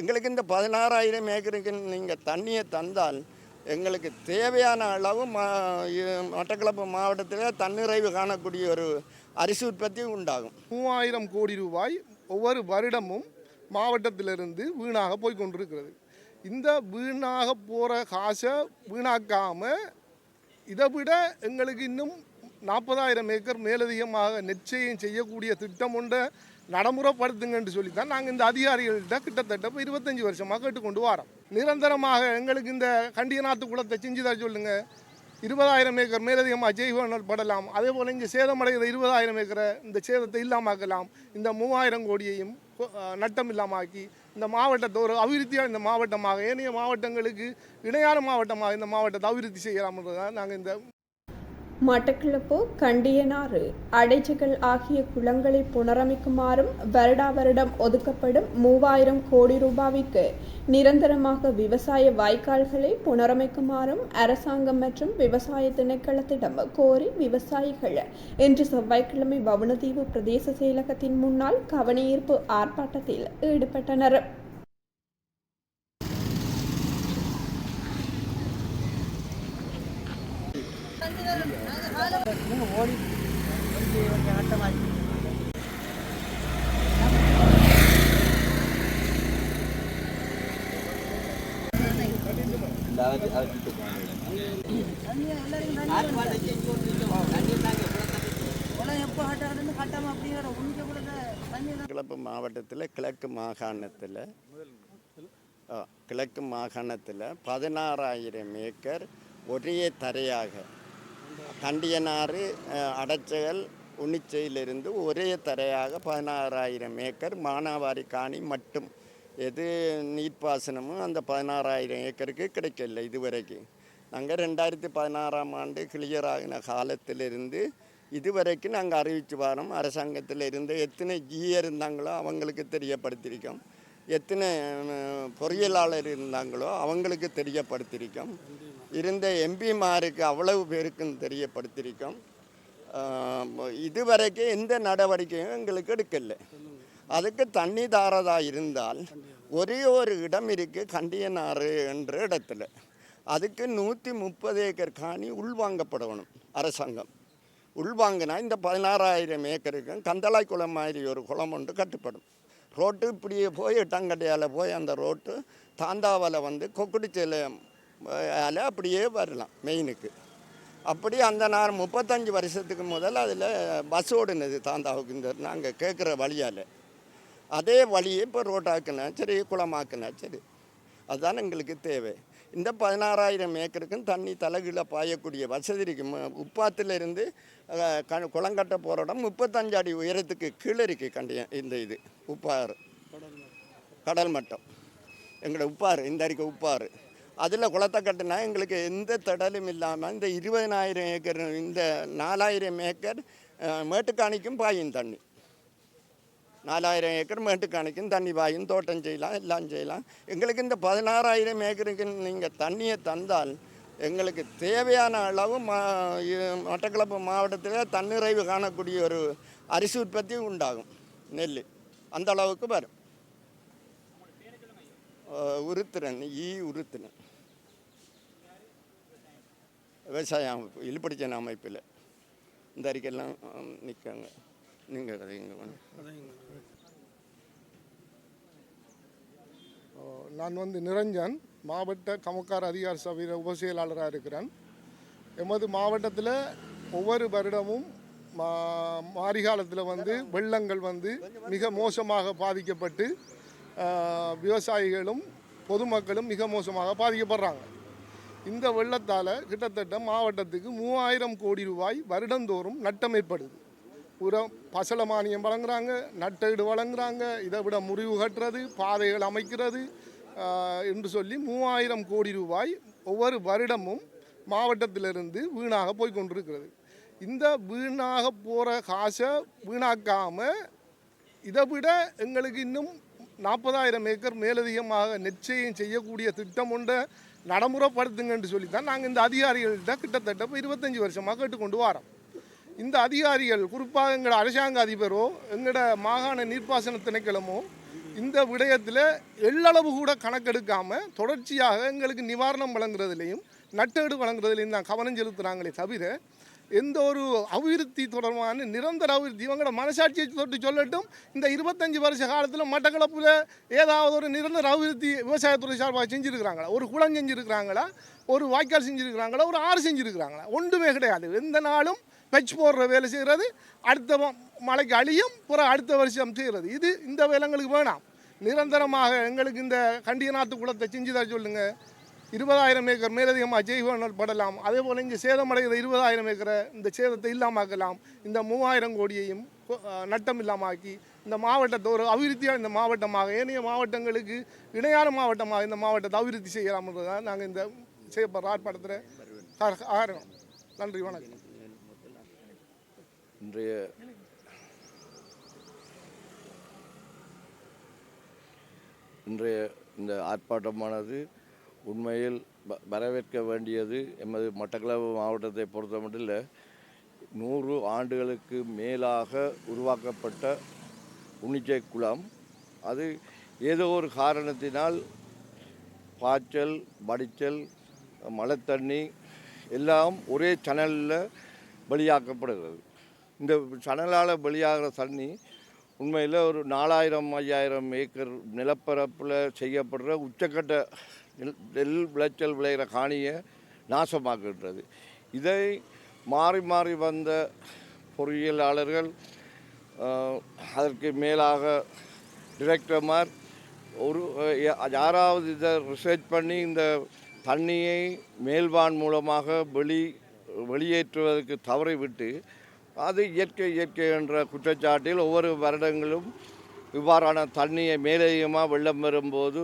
எங்களுக்கு இந்த பதினாறாயிரம் ஏக்கருக்கு நீங்கள் தண்ணியை தந்தால் எங்களுக்கு தேவையான அளவு ம மட்டக்களப்பு மாவட்டத்தில் தன்னிறைவு காணக்கூடிய ஒரு அரிசி உற்பத்தி உண்டாகும். மூவாயிரம் கோடி ரூபாய் ஒவ்வொரு வருடமும் மாவட்டத்திலிருந்து வீணாக போய் கொண்டிருக்கிறது. இந்த வீணாக போகிற காசை வீணாக்காமல் இதை விட எங்களுக்கு இன்னும் நாற்பதாயிரம் ஏக்கர் மேலதிகமாக நிச்சயம் செய்யக்கூடிய திட்டம் ஒன்றை நடைமுறைப்படுத்துங்கன்னு சொல்லி தான் நாங்கள் இந்த அதிகாரிகள்கிட்ட கிட்டத்தட்ட இப்போ இருபத்தஞ்சி வருஷமாக கேட்டுக்கொண்டு வரோம். நிரந்தரமாக எங்களுக்கு இந்த கண்டியநாத்து குளத்தை செஞ்சு தர இருபதாயிரம் ஏக்கர் மேலதிகமாக ஜெய்வனல் படலாம். அதே போல் இங்கே சேதமடைகிற இருபதாயிரம் ஏக்கரை இந்த சேதத்தை இல்லாமாக்கலாம். இந்த மூவாயிரம் கோடியையும் நட்டம் இல்லாமாக்கி இந்த மாவட்டத்தை ஒரு அபிவிருத்தியாக இந்த மாவட்டமாக ஏனைய மாவட்டங்களுக்கு இணையான மாவட்டமாக இந்த மாவட்டத்தை அபிவிருத்தி செய்யலாம்ன்றதான் நாங்கள் இந்த மட்டக்களப்பு கண்டியனாறு அடைச்சிகள் ஆகிய குளங்களை புனரமைக்குமாறும் வருடா வருடம் ஒதுக்கப்படும் மூவாயிரம் கோடி ரூபாய்க்கு நிரந்தரமாக விவசாய வாய்க்கால்களை புனரமைக்குமாறும் அரசாங்கம் மற்றும் விவசாய திணைக்களத்திடம் கோரி விவசாயிகள் இன்று செவ்வாய்க்கிழமை வவுணதீவு பிரதேச செயலகத்தின் முன்னால் கவனஈர்ப்பு ஆர்ப்பாட்டத்தில் ஈடுபட்டனர். கிழப்பு மாவட்டத்தில் கிழக்கு மாகாணத்தில் கிழக்கு மாகாணத்தில் பதினாறாயிரம் ஏக்கர் ஒரே தரையாக தண்டியனாறு அடைச்சல் உன்னிச்சையிலிருந்து ஒரே தரையாக பதினாறாயிரம் ஏக்கர் மானாவாரி காணி மட்டும். எது நீர்ப்பாசனமும் அந்த பதினாறாயிரம் ஏக்கருக்கு கிடைக்கல இதுவரைக்கும் நாங்கள் ரெண்டாயிரத்தி பதினாறாம் ஆண்டு கிளியர் ஆகின காலத்திலிருந்து இதுவரைக்கும் நாங்கள் அறிவிச்சு வரோம். அரசாங்கத்தில் இருந்து எத்தனை ஜிஏ இருந்தாங்களோ அவங்களுக்கு தெரியப்படுத்தியிருக்கோம் எத்தனை பொறியியலாளர் இருந்தாங்களோ அவங்களுக்கு தெரியப்படுத்தியிருக்கோம் இருந்த எம்பிமாருக்கு அவ்வளவு பேருக்கும் தெரியப்படுத்தியிருக்கோம். இதுவரைக்கும் எந்த நடவடிக்கையும் எங்களுக்கு எடுக்கலை. அதுக்கு தண்ணி தாரதா இருந்தால் ஒரே ஒரு இடம் இருக்குது கண்டியனாறு என்ற இடத்துல. அதுக்கு நூற்றி முப்பது ஏக்கர் காணி உள்வாங்கப்படணும் அரசாங்கம். உள்வாங்கினா இந்த பதினாறாயிரம் ஏக்கருக்கும் கந்தளாய் குளம் மாதிரி ஒரு குளம் ஒன்று கட்டுப்படும். ரோட்டு இப்படியே போய் இட்டங்கடையால் போய் அந்த ரோட்டு தாந்தாவில் வந்து கொக்குடிச்சேல அப்படியே வரலாம் மெயினுக்கு அப்படி அந்த நேரம் முப்பத்தஞ்சு வருஷத்துக்கு முதல் அதில் பஸ் ஓடுனது தாந்தாவுக்கு. இந்த நாங்கள் கேட்குற வழியால். அதே வழியை இப்போ ரோட்டாக்குனா சரி குளமாக்குனா சரி. அதுதான் எங்களுக்கு தேவை. இந்த பதினாறாயிரம் ஏக்கருக்கும் தண்ணி தலைகீழ பாயக்கூடிய வசதி இருக்கு ம- உப்பாத்திலிருந்து க குளங்கட்ட போகிற இடம் முப்பத்தஞ்சு அடி உயரத்துக்கு கீழே இருக்கு கண்டிய இந்த இது. உப்பாறு. கடல் மட்டம். எங்களோட உப்பாறு இந்த அறிக்கை உப்பாறு. அதில் குளத்தை கட்டினா எங்களுக்கு எந்த தடலும் இல்லாமல் இந்த இருபதனாயிரம் ஏக்கர் இந்த நாலாயிரம் ஏக்கர் மேட்டுக்காணிக்கும் பாயும் தண்ணி. நாலாயிரம் ஏக்கர் மேட்டுக்காணிக்கும் தண்ணி பாயும் தோட்டம் செய்யலாம் எல்லாம் செய்யலாம். எங்களுக்கு இந்த பதினாறாயிரம் ஏக்கருக்கு நீங்கள் தண்ணியை தந்தால் எங்களுக்கு தேவையான அளவு மா மட்டக்களப்பு மாவட்டத்தில் தன்னிறைவு காணக்கூடிய ஒரு அரிசி உற்பத்தி உண்டாகும் நெல் அந்த அளவுக்கு வரும். அஹ் உருத்திரன் ஈ உருத்திரன் விவசாய அமைப்பு இழுப்படிச்சன அமைப்பில். இந்த அறிக்கையெல்லாம் நிற்காங்க நீங்கள் கதைங்க நான் வந்து நிரஞ்சன். மாவட்ட கமக்கார் அதிகார சபையில் உபசெயலாளராக இருக்கிறேன். எமது மாவட்டத்தில் ஒவ்வொரு வருடமும் மா மாரிகாலத்தில் வந்து வெள்ளங்கள் வந்து மிக மோசமாக பாதிக்கப்பட்டு விவசாயிகளும் பொதுமக்களும் மிக மோசமாக பாதிக்கப்படுறாங்க. இந்த வெள்ளத்தால் கிட்டத்தட்ட மாவட்டத்துக்கு மூவாயிரம் கோடி ரூபாய் வருடந்தோறும் நட்டம் ஏற்படுது உரம் பசல மானியம் வழங்குறாங்க நட்டஈடு வழங்குறாங்க இதை விட முறிவு கட்டுறது பாதைகள் அமைக்கிறது என்று சொல்லி மூவாயிரம் கோடி ரூபாய் ஒவ்வொரு வருடமும் மாவட்டத்திலிருந்து வீணாக போய் கொண்டிருக்கிறது இந்த வீணாக போகிற காசை வீணாக்காமல் இதை விட எங்களுக்கு இன்னும் நாற்பதாயிரம் ஏக்கர் மேலதிகமாக நிச்சயம் செய்யக்கூடிய திட்டம் ஒன்றை நடைமுறைப்படுத்துங்கன்னு சொல்லி தான் நாங்கள் இந்த அதிகாரிகள்கிட்ட கிட்டத்தட்ட இப்போ இருபத்தஞ்சி வருஷமாக கேட்டுக்கொண்டு வரோம். இந்த அதிகாரிகள் குறிப்பாக எங்களோட அரசாங்க அதிபரோ எங்களோட மாகாண நீர்ப்பாசன திணைக்களமோ இந்த விடயத்தில் எள்ளளவு கூட கணக்கெடுக்காமல் தொடர்ச்சியாக எங்களுக்கு நிவாரணம் வழங்குறதுலையும் நட்டேடு வழங்குறதுலையும் தான் கவனம் செலுத்துகிறாங்களே தவிர எந்த ஒரு அபிவிருத்தி தொடர்பான நிரந்தர அபிவிருத்தி இவங்களோட மனசாட்சியை தொட்டு சொல்லட்டும் இந்த இருபத்தஞ்சு வருஷ காலத்தில் மட்டக்களப்பில் ஏதாவது ஒரு நிரந்தர அபிவிருத்தி விவசாயத்துறை சார்பாக செஞ்சுருக்கிறாங்களா? ஒரு குளம் செஞ்சுருக்கிறாங்களா? ஒரு வாய்க்கால் செஞ்சுருக்கிறாங்களா? ஒரு ஆறு செஞ்சுருக்கிறாங்களா? ஒன்றுமே கிடையாது. எந்த நாளும் பெச் போடுற வேலை செய்கிறது அடுத்த ம- மழைக்கு அழியும் பிறகு அடுத்த வருஷம் செய்கிறது இது இந்த வேலை எங்களுக்கு வேணாம். நிரந்தரமாக எங்களுக்கு இந்த கண்டியநாத்து குளத்தை செஞ்சு தர சொல்லுங்கள் இருபதாயிரம் ஏக்கர் மேலதிகமாக ஜெய்வனல் படலாம். அதே போல் இங்கே சேதமடைகிற இருபதாயிரம் ஏக்கரை இந்த சேதத்தை இல்லாமாக்கலாம் இந்த மூவாயிரம் கோடியையும் நட்டம் இல்லாமாக்கி இந்த மாவட்டத்தை ஒரு அபிவிருத்தியாக இந்த மாவட்டமாக ஏனைய மாவட்டங்களுக்கு இணையான மாவட்டமாக இந்த மாவட்டத்தை அபிவிருத்தி செய்யலாம்ன்றதான் நாங்கள் இந்த செய்யப்படுற ஆர்ப்பாட்டத்தில் ஆகிறோம் நன்றி வணக்கம். இன்றைய இன்றைய இந்த ஆர்ப்பாட்டமானது உண்மையில் வ- வரவேற்க வேண்டியது எமது மட்டக்களப்பு மாவட்டத்தை பொறுத்தமட்டில் நூறு ஆண்டுகளுக்கு மேலாக உருவாக்கப்பட்ட உணிச்சை குளம். அது ஏதோ ஒரு காரணத்தினால் பாய்ச்சல் வடிச்சல் மழை தண்ணி எல்லாம் ஒரே சனலில் வெளியாக்கப்படுகிறது. இந்த சனலால் வெளியாகிற தண்ணி உண்மையில் ஒரு நாலாயிரம் ஐயாயிரம் ஏக்கர் நிலப்பரப்பில் செய்யப்படுற உச்சக்கட்ட நெல் நெல் விளைச்சல் விளைகிற காணியை நாசமாக்குகின்றது இதை மாறி மாறி வந்த பொறியியலாளர்கள் அதற்கு மேலாக டிரெக்டர்மார் ஒரு யாராவது இதை ரிசர்ச் பண்ணி இந்த தண்ணியை மேல்வான் மூலமாக வெளி வெளியேற்றுவதற்கு தவறிவிட்டு அது இயற்கை இயற்கை என்ற குற்றச்சாட்டில் ஒவ்வொரு வருடங்களும் இவ்வாறான தண்ணியை மேலேயுமா வெள்ளம் வரும்போது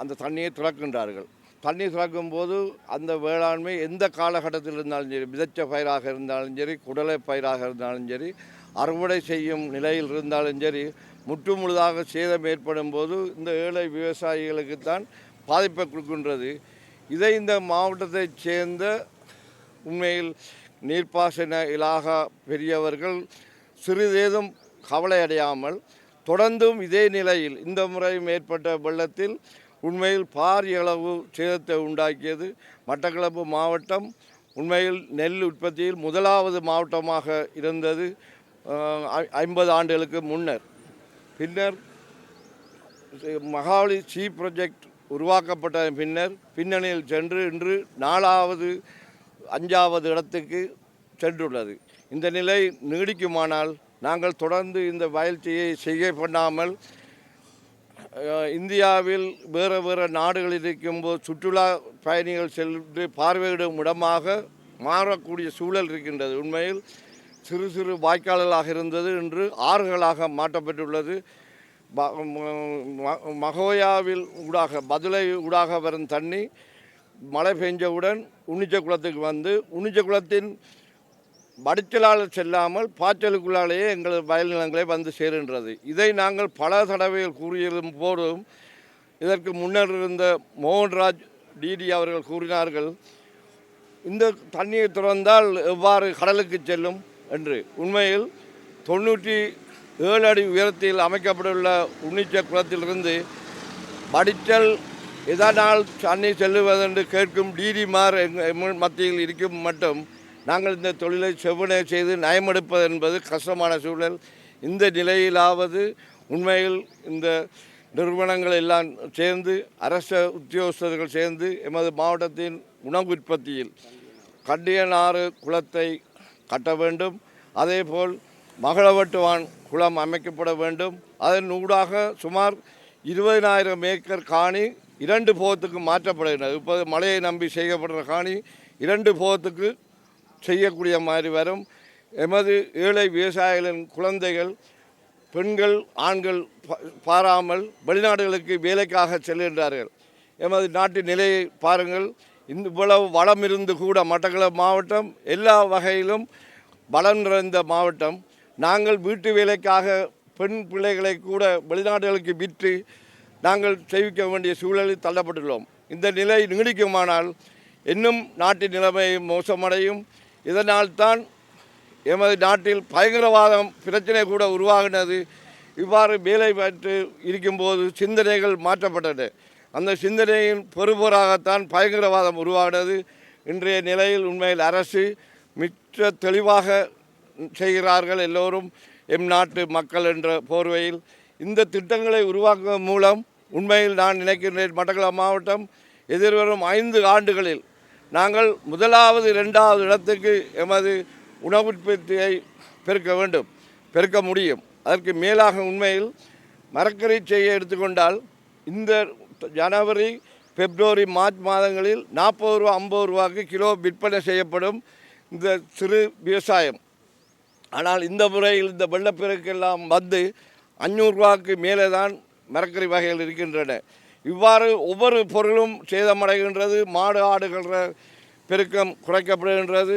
அந்த தண்ணியை துறக்கின்றார்கள். தண்ணி திறக்கும் போது அந்த வேளாண்மை எந்த காலகட்டத்தில் இருந்தாலும் சரி விதைச்ச பயிராக இருந்தாலும் சரி குடலை பயிராக இருந்தாலும் சரி அறுவடை செய்யும் நிலையில் இருந்தாலும் சரி முற்று முழுதாக சேதம் ஏற்படும் போது இந்த ஏழை விவசாயிகளுக்குத்தான் பாதிப்பை கொடுக்கின்றது. இதை இந்த மாவட்டத்தைச் சேர்ந்த உண்மையில் நீர்ப்பாசன இலாகா பெரியவர்கள் சிறிதேதும் கவலை அடையாமல் தொடர்ந்தும் இதே நிலையில் இந்த முறையும் ஏற்பட்ட வெள்ளத்தில் உண்மையில் பாரிய அளவு சேதத்தை உண்டாக்கியது. மட்டக்களப்பு மாவட்டம் உண்மையில் நெல் உற்பத்தியில் முதலாவது மாவட்டமாக இருந்தது ஐ- ஐம்பது ஆண்டுகளுக்கு முன்னர். பின்னர் மகாவலி சி ப்ரொஜெக்ட் உருவாக்கப்பட்ட பின்னர் பின்னணியில் சென்று இன்று நாலாவது அஞ்சாவது இடத்துக்கு சென்றுள்ளது. இந்த நிலை நீடிக்குமானால் நாங்கள் தொடர்ந்து இந்த வயல்ச்சியை செய்ய பண்ணாமல் இந்தியாவில் வேறு வேறு நாடுகளில் இருக்கும்போது சுற்றுலா பயணிகள் சென்று பார்வையிடும் இடமாக மாறக்கூடிய சூழல் இருக்கின்றது. உண்மையில் சிறு சிறு வாய்க்கால்களாக இருந்தது இன்று ஆறுகளாக மாற்றப்பட்டுள்ளது. மகோயாவில் ஊடாக பதிலை ஊடாக வரும் தண்ணி மழை பெஞ்சவுடன் உன்னிச்ச குளத்துக்கு வந்து உன்னிச்ச குளத்தின் வடிச்சலால் செல்லாமல் பாய்ச்சலுக்குள்ளாலேயே எங்கள் வயல் நிலங்களை வந்து சேருகின்றது. இதை நாங்கள் பல தடவைகள் கூறியிருந்த போதும் இதற்கு முன்னர் இருந்த மோகன்ராஜ் டிடி அவர்கள் கூறினார்கள் இந்த தண்ணீர் திறந்தால் எவ்வாறு கடலுக்கு செல்லும்? என்று. உண்மையில் தொண்ணூற்றி ஏழு அடி உயரத்தில் அமைக்கப்பட்டுள்ள உன்னிச்ச குளத்திலிருந்து வடிச்சல் இதனால் தண்ணி செல்லுவதென்று கேட்கும் டிடிமார் எங்கள் மத்தியில் இருக்கும் மட்டும் நாங்கள் இந்த தொழிலை செவ்வனை செய்து நயமெடுப்பது என்பது கஷ்டமான சூழல். இந்த நிலையிலாவது உண்மையில் இந்த நிறுவனங்கள் எல்லாம் சேர்ந்து அரச உத்தியோகஸ்தர்கள் சேர்ந்து எமது மாவட்டத்தின் உணவு உற்பத்தியில் கண்டியனாறு குளத்தை கட்ட வேண்டும். அதேபோல் மகளவட்டுவான் குளம் அமைக்கப்பட வேண்டும். அதன் ஊடாக சுமார் இருபதினாயிரம் ஏக்கர் காணி இரண்டு போகத்துக்கு மாற்றப்படுகிறது இப்போது மழையை நம்பி செய்யப்படுற காணி இரண்டு போகத்துக்கு செய்யக்கூடிய மாதிரி வரும். எமது ஏழை விவசாயிகளின் குழந்தைகள் பெண்கள் ஆண்கள் பாராமல் வெளிநாடுகளுக்கு வேலைக்காக செல்கின்றார்கள். எமது நாட்டின் நிலையை பாருங்கள். இந்த இவ்வளவு வளம் இருந்து கூட மட்டக்களப்பு மாவட்டம் எல்லா வகையிலும் வளம் நிறைந்த மாவட்டம். நாங்கள் வீட்டு வேலைக்காக பெண் பிள்ளைகளை கூட வெளிநாடுகளுக்கு விற்று நாங்கள் செய்விக்க வேண்டிய சூழலில் தள்ளப்பட்டுள்ளோம். இந்த நிலை நீடிக்குமானால் இன்னும் நாட்டின் நிலைமை மோசமடையும். இதனால்தான் எமது நாட்டில் பயங்கரவாதம் பிரச்சனை கூட உருவாகினது. இவ்வாறு வேலை பெற்று இருக்கும்போது சிந்தனைகள் மாற்றப்பட்டன அந்த சிந்தனையின் பெறுபொறாகத்தான் பயங்கரவாதம் உருவானது இன்றைய நிலையில் உண்மையில் அரசு மிச்ச தெளிவாக செய்கிறார்கள் எல்லோரும். எம் நாட்டு மக்கள் என்ற போர்வையில் இந்த திட்டங்களை உருவாக்குவதன் மூலம் உண்மையில் நான் நினைக்கின்றேன் மட்டக்களப்பு மாவட்டம் எதிர்வரும் ஐந்து ஆண்டுகளில் நாங்கள் முதலாவது இரண்டாவது இடத்துக்கு எமது உணவு உற்பத்தியை பெருக்க வேண்டும் பெருக்க முடியும். அதற்கு மேலாக உண்மையில் மரக்கறி செய்ய எடுத்துக்கொண்டால் இந்த ஜனவரி பிப்ரவரி மார்ச் மாதங்களில் நாற்பது ரூபா ஐம்பது ரூபாய்க்கு கிலோ விற்பனை செய்யப்படும் இந்த சிறு விவசாயம். ஆனால் இந்த முறையில் இந்த வெள்ளப்பெருக்கெல்லாம் வந்து அஞ்சூறுரூவாக்கு மேலே தான் மரக்கறி வகைகள் இருக்கின்றன. இவ்வாறு ஒவ்வொரு பொருளும் சேதமடைகின்றது மாடு ஆடுகின்ற பெருக்கம் குறைக்கப்படுகின்றது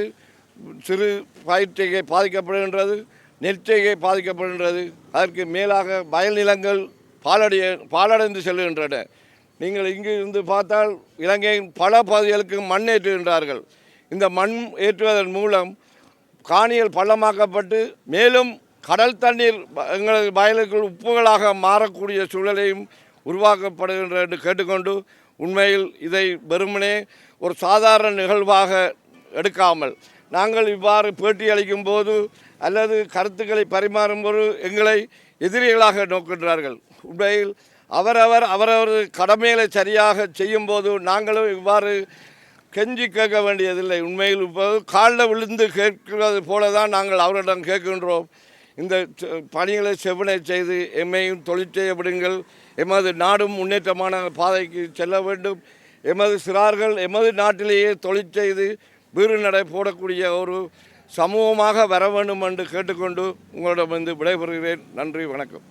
சிறு பயிர்ச்செய்கை பாதிக்கப்படுகின்றது நெற்செய்கை பாதிக்கப்படுகின்றது. அதற்கு மேலாக வயல் நிலங்கள் பாலடைய பாலடைந்து செல்கின்றன. நீங்கள் இங்கு இருந்து பார்த்தால் இலங்கையின் பல பகுதிகளுக்கு மண் ஏற்றுகின்றார்கள். இந்த மண் ஏற்றுவதன் மூலம் காணிகள் பள்ளமாக்கப்பட்டு மேலும் கடல் தண்ணீர் எங்களது வயலுக்குள் உப்புகளாக மாறக்கூடிய சூழலையும் உருவாக்கப்படுகின்ற என்று கேட்டுக்கொண்டு உண்மையில் இதை வெறுமனே ஒரு சாதாரண நிகழ்வாக எடுக்காமல் நாங்கள் இவ்வாறு பேட்டி அளிக்கும் போது அல்லது கருத்துக்களை பரிமாறும்போது எங்களை எதிரிகளாக நோக்கின்றார்கள் உண்மையில் அவரவர் அவரவர் கடமைகளை சரியாக செய்யும்போது நாங்களும் இவ்வாறு கெஞ்சி கேட்க வேண்டியதில்லை. உண்மையில் இப்போ காலில் விழுந்து கேட்கிறது போல தான் நாங்கள் அவரிடம் கேட்கின்றோம். இந்த செ- பணிகளை செவ்வனை செய்து எம்மையும் தொழில் செய்ய விடுங்கள். எமது நாடும் முன்னேற்றமான பாதைக்கு செல்ல வேண்டும். எமது சிறார்கள் எமது நாட்டிலேயே தொழில் செய்து வீறு நடை போடக்கூடிய ஒரு சமூகமாக வர வேண்டும் என்று கேட்டுக்கொண்டு உங்களிடம் வந்து விடைபெறுகிறேன். நன்றி வணக்கம்.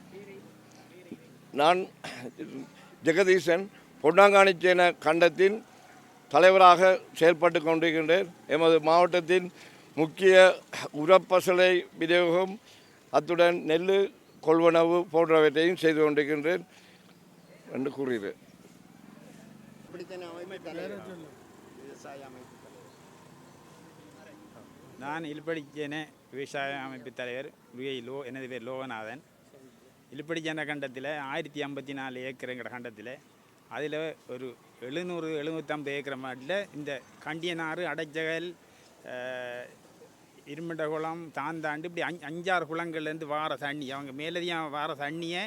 நான் ஜெகதீசன் பொன்னாங்காணிச்சேன கண்டத்தின் தலைவராக செயல்பட்டு கொண்டிருக்கின்றேன். எமது மாவட்டத்தின் முக்கிய உரப்பசலை விநியோகம் அத்துடன் நெல் கொள்வனவு போன்றவற்றையும் செய்து கொண்டிருக்கின்றேன் என்று தலைவர். நான் இல்படிச்சேன விவசாய அமைப்பு தலைவர் விஐ லோ எனது பேர் லோகநாதன். இல்படிச்சேன கண்டத்தில் ஆயிரத்தி ஐம்பத்தி நாலு ஏக்கருங்கிற கண்டத்தில் அதில் ஒரு எழுநூறு எழுநூற்றம்பது ஏக்கர் மாட்டில் இந்த கண்டியனாறு அடைச்சகல் இருமண்ட குளம் தாந்தாண்டு இப்படி அஞ்சு அஞ்சாறு குளங்கள்லேருந்து வார தண்ணி. அவங்க மேலதிகம் வார தண்ணியை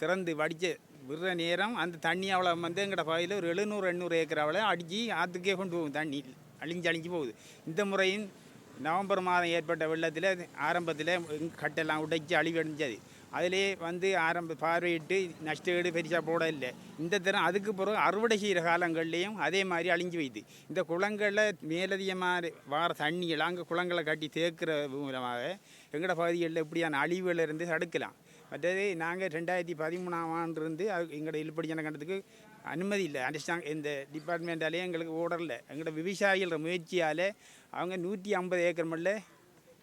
திறந்து வடித்து விடுற நேரம் அந்த தண்ணி அவ்வளோ வந்து எங்கட பகுதியில் ஒரு எழுநூறு எண்ணூறு ஏக்கர் அவ்வளோ அடித்து ஆற்றுக்கே கொண்டு போகும் தண்ணி. அழிஞ்சு அழிஞ்சு போகுது. இந்த முறையும் நவம்பர் மாதம் ஏற்பட்ட வெள்ளத்தில் ஆரம்பத்தில் கட்டெல்லாம் உடைச்சி அழிவடைஞ்சது. அதிலே வந்து ஆரம்ப பார்வையிட்டு நஷ்டஈடு பெருசாக போட இல்லை. இந்த தரம் அதுக்கு பிறகு அறுவடை செய்கிற காலங்கள்லேயும் அதே மாதிரி அழிஞ்சு வைத்து இந்த குளங்களை மேலதிகமாக வார தண்ணிகள் அங்கே குளங்களை கட்டி தேக்கிற மூலமாக எங்களோட பகுதிகளில் இப்படியான அழிவுகள் இருந்து தடுக்கலாம். மற்றது நாங்கள் ரெண்டாயிரத்தி பதிமூணாம் ஆண்டிருந்து எங்களோட இழுப்படியான கண்டத்துக்கு அனுமதி இல்லை. அண்டர்ஸ்டாங் இந்த டிபார்ட்மெண்ட்டாலே எங்களுக்கு ஓடரில் எங்களோட விவசாயிகளோட முயற்சியால் அவங்க நூற்றி ஐம்பது ஏக்கர் மல்ல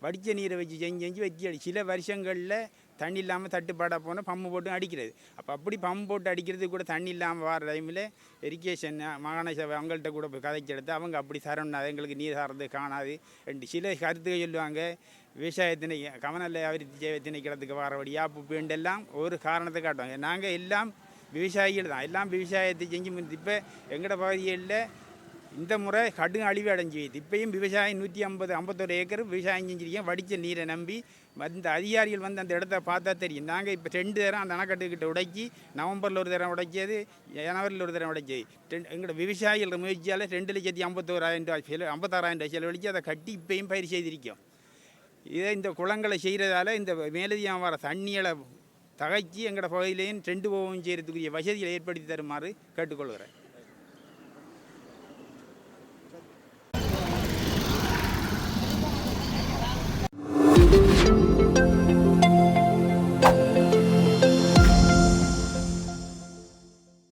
வடித்த நீரை வச்சு செஞ்சு செஞ்சு வச்சு சில வருஷங்களில் தண்ணி இல்லாமல் தட்டுப்பாடாக போனால் பம்பு போட்டு அடிக்கிறது. அப்போ அப்படி பம்பு போட்டு அடிக்கிறது கூட தண்ணி இல்லாமல் வர டைமில் இரிகேஷன் மாகாண சபை அவங்கள்ட்ட கூட போய் கதைச்சு எடுத்து அவங்க அப்படி தரணும் எங்களுக்கு நீர் சார்ந்து காணாது ரெண்டு சில கருத்துக்கள் சொல்லுவாங்க. விவசாயத்தினை கவனல்ல அபிவிருத்தி செய்ய திணைக்கிறதுக்கு வரபடியா புப்புண்டெல்லாம் ஒரு காரணத்தை காட்டுவாங்க. நாங்கள் எல்லாம் விவசாயிகள் தான். எல்லாம் விவசாயத்தை செஞ்சு முடித்து இப்போ எங்களோட பகுதிகளில் இந்த முறை கடும் அழிவு அடைஞ்சு வைத்து இப்பயும் விவசாயம் நூற்றி ஐம்பது ஐம்பத்தொரு ஏக்கர் விவசாயம் செஞ்சிருக்கேன். வடித்த நீரை நம்பி இந்த அதிகாரிகள் வந்து அந்த இடத்த பார்த்தா தெரியும். நாங்கள் இப்போ ரெண்டு தரம் அந்த அணைக்கட்டுக்கிட்ட உடைக்கி நவம்பரில் ஒரு தரம் உடைச்சது ஜனவரியில் ஒரு தரம் உடைச்சது ரெண்டு எங்களோட விவசாயிகள் முயற்சியால் ரெண்டு லட்சத்தி ஐம்பத்தோராயிரம் ரூபாய் செலவு ஐம்பத்தாறாயிரம் ரூபாய் செலவழித்து அதை கட்டி இப்பயும் பயிர் செய்திருக்கோம். இதை இந்த குளங்களை செய்கிறதால இந்த மேலதிகம் வர தண்ணியலை தகைச்சி எங்களோட பகுதியிலையும் ரெண்டு போகவும் செய்கிறதுக்குரிய வசதிகளை ஏற்படுத்தி தருமாறு கேட்டுக்கொள்கிறேன்.